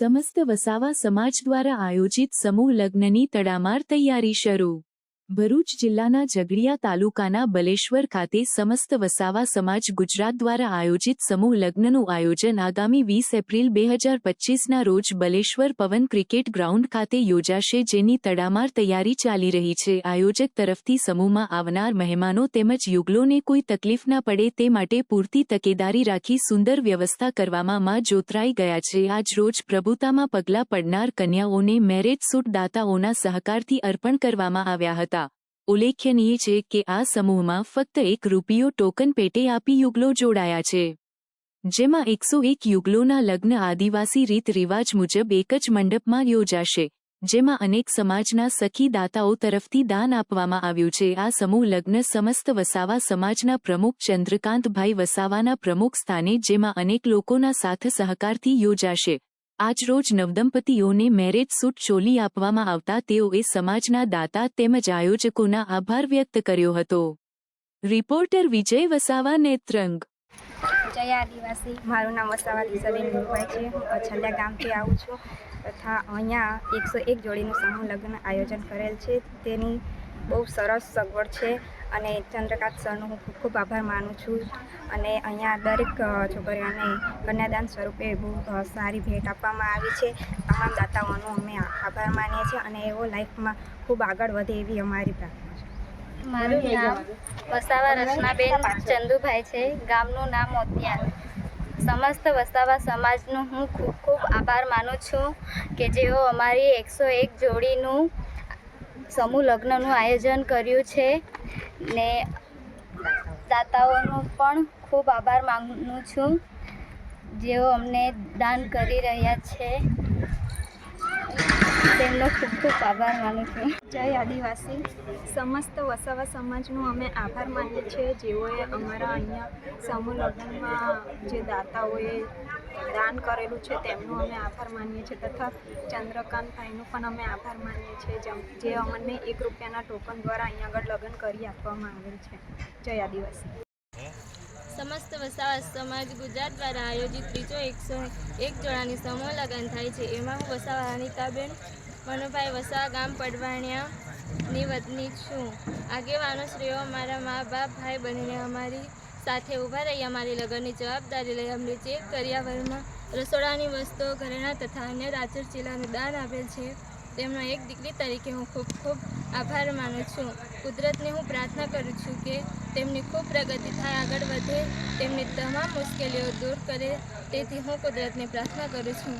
સમસ્ત વસાવા સમાજ દ્વારા આયોજિત સમૂહ લગ્નની તડામાર તૈયારી શરૂ. ભરૂચ જિલ્લાના ઝઘડિયા તાલુકાના બલેશ્વર ખાતે સમસ્ત વસાવા સમાજ ગુજરાત દ્વારા આયોજિત સમૂહ લગ્નનું આયોજન આગામી વીસ એપ્રિલ બે હજાર પચ્ચીસના રોજ બલેશ્વર પવન ક્રિકેટ ગ્રાઉન્ડ ખાતે યોજાશે જેની તડામાર તૈયારી ચાલી રહી છે. આયોજક તરફથી સમૂહમાં આવનાર મહેમાનો તેમજ યુગલોને કોઈ તકલીફ ના પડે તે માટે પૂરતી તકેદારી રાખી સુંદર વ્યવસ્થા કરવામાં માં જોતરાઈ ગયા છે. આજ રોજ પ્રભુતામાં પગલાં પડનાર કન્યાઓને મેરેજ સૂટ દાતાઓના સહકારથી અર્પણ કરવામાં આવ્યા હતા. ઉલ્લેખનીય છે કે આ સમૂહમાં ફક્ત એક રૂપિયો ટોકન પેટે આપી યુગલો જોડાયા છે, જેમાં એકસો એક યુગલોના લગ્ન આદિવાસી રીત રિવાજ મુજબ એક જ મંડપમાં યોજાશે, જેમાં અનેક સમાજના સખી દાતાઓ તરફથી દાન આપવામાં આવ્યું છે. આ સમૂહ લગ્ન સમસ્ત વસાવા સમાજના પ્રમુખ ચંદ્રકાંતભાઈ વસાવાના પ્રમુખ સ્થાને, જેમાં અનેક લોકોના સાથ સહકારથી યોજાશે. આજરોજ નવદંપતીઓને મેરેજ સૂટ ચોલી આપવામાં આવતા તેઓએ સમાજના દાતા તેમજ આયોજકોના આભાર વ્યક્ત કર્યો હતો. રિપોર્ટર વિજય વસાવા, નેત્રંગ. જય આદિવાસી. મારું નામ વસાવા દિશાબેન મુંબઈ છે. અછલિયા ગામથી આવું છું તથા અહીંયા એકસો એક જોડીનું સમૂહ લગ્ન આયોજન કરેલ છે. તેની બહુ સરસ સગવડ છે. અને ચંદ્રકાંત સરનો હું ખૂબ ખૂબ આભાર માનું છું. અને અહીંયા દરેક છોકરીઓને કન્યાદાન સ્વરૂપે બહુ સારી ભેટ આપવામાં આવી છે. તમામ દાતાઓનો અમે આભાર માનીએ છીએ અને એવો લાઈફમાં ખૂબ આગળ વધે એવી અમારી પ્રાર્થના છે. મારું નામ વસાવા રચનાબેન ચંદુભાઈ છે. ગામનું નામ મોતિયા સમસ્ત વસાવા સમાજનું હું ખૂબ ખૂબ આભાર માનું છું કે જેઓ અમારી એકસો એક જોડીનું સમૂહ લગ્નનું આયોજન કર્યું છે. ને દાતાઓનો પણ ખૂબ આભાર માનું છું. જેઓ અમને દાન કરી રહ્યા છે. તેમનો ખૂબ ખૂબ આભાર માનું છું. જય આદિવાસી. સમસ્ત વસાવા સમાજનો અમે આભાર માનીએ છીએ. જેઓએ અમારા અહીંયા સમૂહ લગ્નમાં જે દાતાઓએ દાન કરેલું છે, તેમનો અમે આભાર માનીએ છીએ. તથા ચંદ્રકાંતભાઈનો પણ અમે આભાર માનીએ છીએ જે અમને એક રૂપિયાના ટોકન દ્વારા અહીંયા આગળ લગ્ન કરી આપવામાં આવેલ છે. જય આદિવાસી. સમસ્ત વસાવા સમાજ ગુજરાત દ્વારા આયોજિત ત્રીજો એકસો એક જોડાની સમૂહ લગ્ન થાય છે. એમાં હું વસાવા અનિતાબેન, મનુભાઈ વસાવા, ગામ પડવાણિયાની વતની છું. આગેવાનો શ્રેયો મારા મા બાપ ભાઈ બનીને અમારી સાથે ઊભા રહી અમારી લગ્નની જવાબદારી લઈ અમને ચેક કર્યાવરમાં રસોડાની વસ્તુઓ ઘરેણાં તથા અન્ય રાજર જિલ્લાનું દાન આપેલ છે, તેમનો એક દીકરી તરીકે હું ખૂબ ખૂબ આભાર માનું છું. કુદરતને હું પ્રાર્થના કરું છું કે તેમની ખૂબ પ્રગતિ થાય, આગળ વધે, તેમની તમામ મુશ્કેલીઓ દૂર કરે, તેથી હું કુદરતને પ્રાર્થના કરું છું.